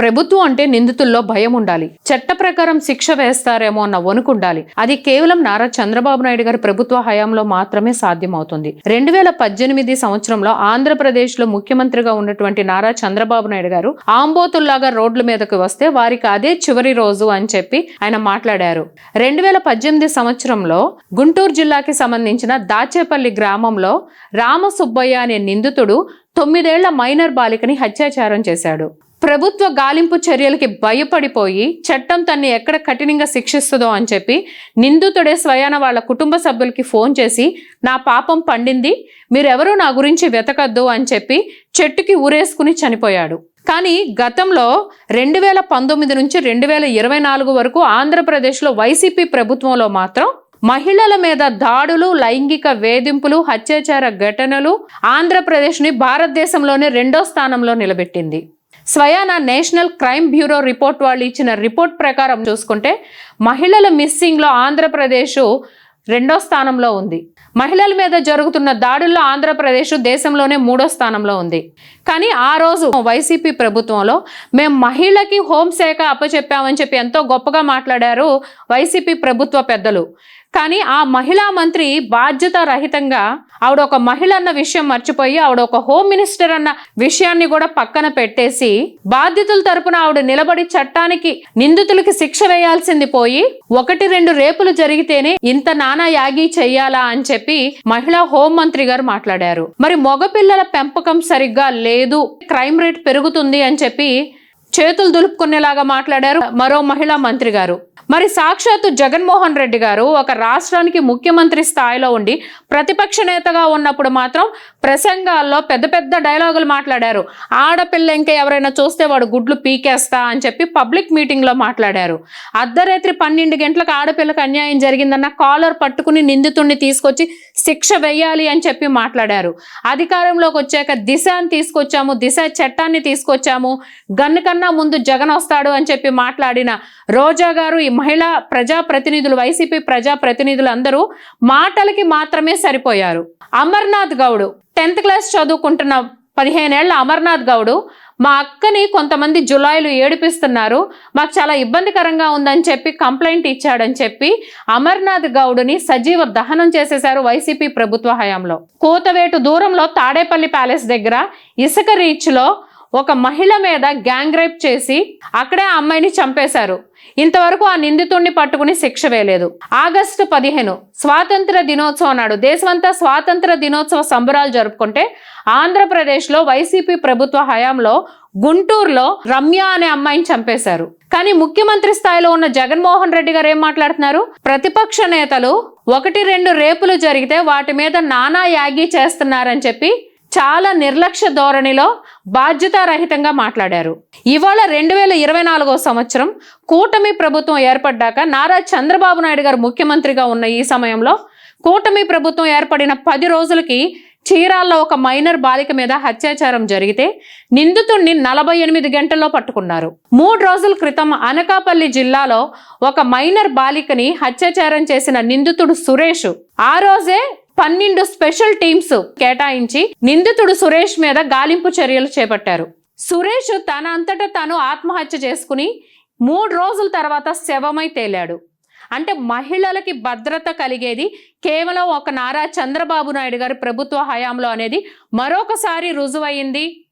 ప్రభుత్వం అంటే నిందితుల్లో భయం ఉండాలి. చట్ట ప్రకారం శిక్ష వేస్తారేమో అన్న వణుకు ఉండాలి అది కేవలం నారా చంద్రబాబు నాయుడు గారి ప్రభుత్వ హయాంలో మాత్రమే సాధ్యమవుతుంది. రెండు వేల పద్దెనిమిది సంవత్సరంలో ఆంధ్రప్రదేశ్లో ముఖ్యమంత్రిగా ఉన్నటువంటి నారా చంద్రబాబు నాయుడు గారు ఆంబోతుల్లాగా రోడ్ల మీదకి వస్తే వారికి అదే చివరి రోజు అని చెప్పి ఆయన మాట్లాడారు. రెండు వేల పద్దెనిమిది సంవత్సరంలో గుంటూరు జిల్లాకి సంబంధించిన దాచేపల్లి గ్రామంలో రామసుబ్బయ్య అనే నిందితుడు తొమ్మిదేళ్ళ మైనర్ బాలికని హత్యాచారం చేశాడు. ప్రభుత్వ గాలింపు చర్యలకి భయపడిపోయి చట్టం తన్ని ఎక్కడ కఠినంగా శిక్షిస్తుందో అని చెప్పి నిందితుడే స్వయాన వాళ్ళ కుటుంబ సభ్యులకి ఫోన్ చేసి నా పాపం పండింది మీరెవరూ నా గురించి వెతకద్దు అని చెప్పి చెట్టుకి ఊరేసుకుని చనిపోయాడు. కానీ గతంలో రెండు వేల పంతొమ్మిది నుంచి రెండు వేల ఇరవై నాలుగు వరకు ఆంధ్రప్రదేశ్లో వైసీపీ ప్రభుత్వంలో మాత్రం మహిళల మీద దాడులు లైంగిక వేధింపులు హత్యాచార ఘటనలు ఆంధ్రప్రదేశ్ని భారతదేశంలోనే రెండో స్థానంలో నిలబెట్టింది. స్వయాన నేషనల్ క్రైమ్ బ్యూరో రిపోర్ట్ వాళ్ళు ఇచ్చిన రిపోర్ట్ ప్రకారం చూసుకుంటే మహిళల మిస్సింగ్లో ఆంధ్రప్రదేశ్ రెండో స్థానంలో ఉంది. మహిళల మీద జరుగుతున్న దాడుల్లో ఆంధ్రప్రదేశ్ దేశంలోనే మూడో స్థానంలో ఉంది. కానీ ఆ రోజు వైసీపీ ప్రభుత్వంలో మేము మహిళకి హోంశాఖ అప్పచెప్పామని చెప్పి ఎంతో గొప్పగా మాట్లాడారు వైసీపీ ప్రభుత్వ పెద్దలు. కానీ ఆ మహిళా మంత్రి బాధ్యత రహితంగా ఆవిడ ఒక మహిళ అన్న విషయం మర్చిపోయి ఆవిడ ఒక హోమ్ మినిస్టర్ అన్న విషయాన్ని కూడా పక్కన పెట్టేసి బాధ్యతల తరపున ఆవిడ నిలబడి చట్టానికి నిందితులకి శిక్ష వేయాల్సింది పోయి ఒకటి రెండు రేపులు జరిగితేనే ఇంత నానా యాగి చెయ్యాలా అని చెప్పి మహిళా హోం మంత్రి గారు మాట్లాడారు. మరి మగపిల్లల పెంపకం సరిగ్గా లేదు క్రైమ్ రేట్ పెరుగుతుంది అని చెప్పి చేతులు దులుపుకునేలాగా మాట్లాడారు మరో మహిళా మంత్రి గారు. మరి సాక్షాత్తు జగన్మోహన్ రెడ్డి గారు ఒక రాష్ట్రానికి ముఖ్యమంత్రి స్థాయిలో ఉండి ప్రతిపక్ష నేతగా ఉన్నప్పుడు మాత్రం ప్రసంగాల్లో పెద్ద పెద్ద డైలాగులు మాట్లాడారు. ఆడపిల్ల ఇంకా ఎవరైనా చూస్తే వాడు గుడ్లు పీకేస్తా అని చెప్పి పబ్లిక్ మీటింగ్లో మాట్లాడారు. అర్ధరాత్రి పన్నెండు గంటలకు ఆడపిల్లకు అన్యాయం జరిగిందన్న కాలర్ పట్టుకుని నిందితుడిని తీసుకొచ్చి శిక్ష వెయ్యాలి అని చెప్పి మాట్లాడారు. అధికారంలోకి వచ్చాక దిశ అని తీసుకొచ్చాము దిశ చట్టాన్ని తీసుకొచ్చాము. గన్ను కన్నా ముందు జగన్ వస్తాడు అని చెప్పి మాట్లాడిన రోజా గారు ఈ మహిళా ప్రజాప్రతినిధులు వైసీపీ ప్రజాప్రతినిధులు అందరూ మాటలకి మాత్రమే సరిపోయారు. అమర్నాథ్ గౌడ్ టెన్త్ క్లాస్ చదువుకుంటున్న పదిహేనేళ్ళ అమర్నాథ్ గౌడు మా అక్కని కొంతమంది జులాయిలు ఏడిపిస్తున్నారు మాకు చాలా ఇబ్బందికరంగా ఉందని చెప్పి కంప్లైంట్ ఇచ్చాడని చెప్పి అమర్నాథ్ గౌడుని సజీవ దహనం చేసేశారు వైసీపీ ప్రభుత్వ హయాంలో. కూతవేటు దూరంలో తాడేపల్లి ప్యాలెస్ దగ్గర ఇసుక రీచ్లో ఒక మహిళ మీద గ్యాంగ్ రేప్ చేసి అక్కడే ఆ అమ్మాయిని చంపేశారు. ఇంతవరకు ఆ నిందితుడిని పట్టుకుని శిక్ష వేయలేదు. ఆగస్టు పదిహేను స్వాతంత్ర దినోత్సవం నాడు దేశమంతా స్వాతంత్ర దినోత్సవ సంబరాలు జరుపుకుంటే ఆంధ్రప్రదేశ్లో వైసీపీ ప్రభుత్వ హయాంలో గుంటూరులో రమ్య అనే అమ్మాయిని చంపేశారు. కానీ ముఖ్యమంత్రి స్థాయిలో ఉన్న జగన్మోహన్ రెడ్డి గారు ఏం మాట్లాడుతున్నారు? ప్రతిపక్ష నేతలు ఒకటి రెండు రేపులు జరిగితే వాటి మీద నానా యాగి చేస్తున్నారని చెప్పి చాలా నిర్లక్ష్య ధోరణిలో బాధ్యతారహితంగా మాట్లాడారు. ఇవాళ రెండు వేల ఇరవై నాలుగో సంవత్సరం కూటమి ప్రభుత్వం ఏర్పడ్డాక నారా చంద్రబాబు నాయుడు గారు ముఖ్యమంత్రిగా ఉన్న ఈ సమయంలో కూటమి ప్రభుత్వం ఏర్పడిన పది రోజులకి చీరాల్లో ఒక మైనర్ బాలిక మీద అత్యాచారం జరిగితే నిందితుడిని నలభై ఎనిమిది గంటల్లో పట్టుకున్నారు. మూడు రోజుల క్రితం అనకాపల్లి జిల్లాలో ఒక మైనర్ బాలికని అత్యాచారం చేసిన నిందితుడు సురేష్ ఆ రోజే పన్నెండు స్పెషల్ టీమ్స్ కేటాయించి నిందితుడు సురేష్ మీద గాలింపు చర్యలు చేపట్టారు. సురేష్ తన అంతటా తాను ఆత్మహత్య చేసుకుని మూడు రోజుల తర్వాత శవమై తేలాడు. అంటే మహిళలకి భద్రత కలిగేది కేవలం ఒక నారా చంద్రబాబు నాయుడు గారి ప్రభుత్వ హయాంలో అనేది మరొకసారి రుజువయింది